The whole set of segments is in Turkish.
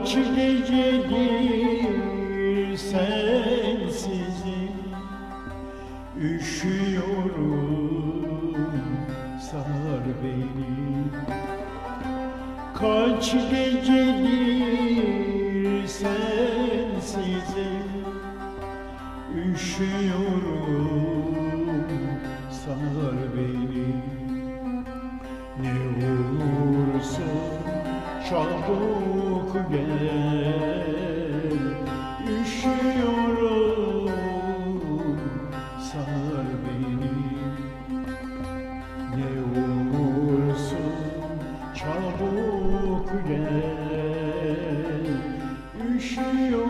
Kaç gecedir sensizim Üşüyorum sar beni. Kaç gecedir sensizim Üşüyorum sar beni çabuk gel. Üşüyorum. Sar beni. Ne olursun çabuk gel. Üşüyorum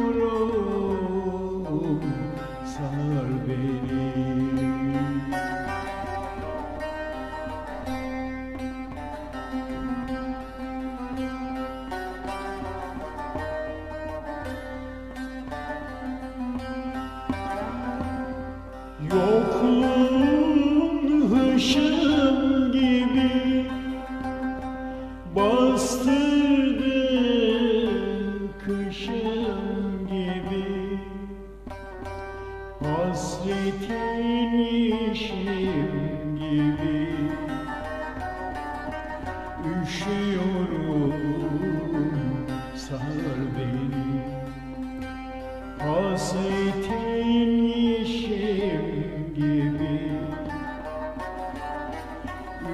Yokluğun hışım gibi? Bastırdı kışım gibi. Hasretin işim gibi. Üşüyorum sar beni. Hasretin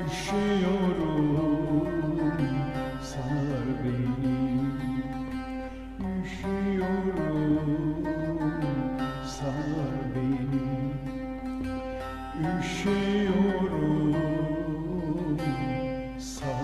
Üşüyorum sar beni. Üşüyorum sar beni. Üşüyorum sar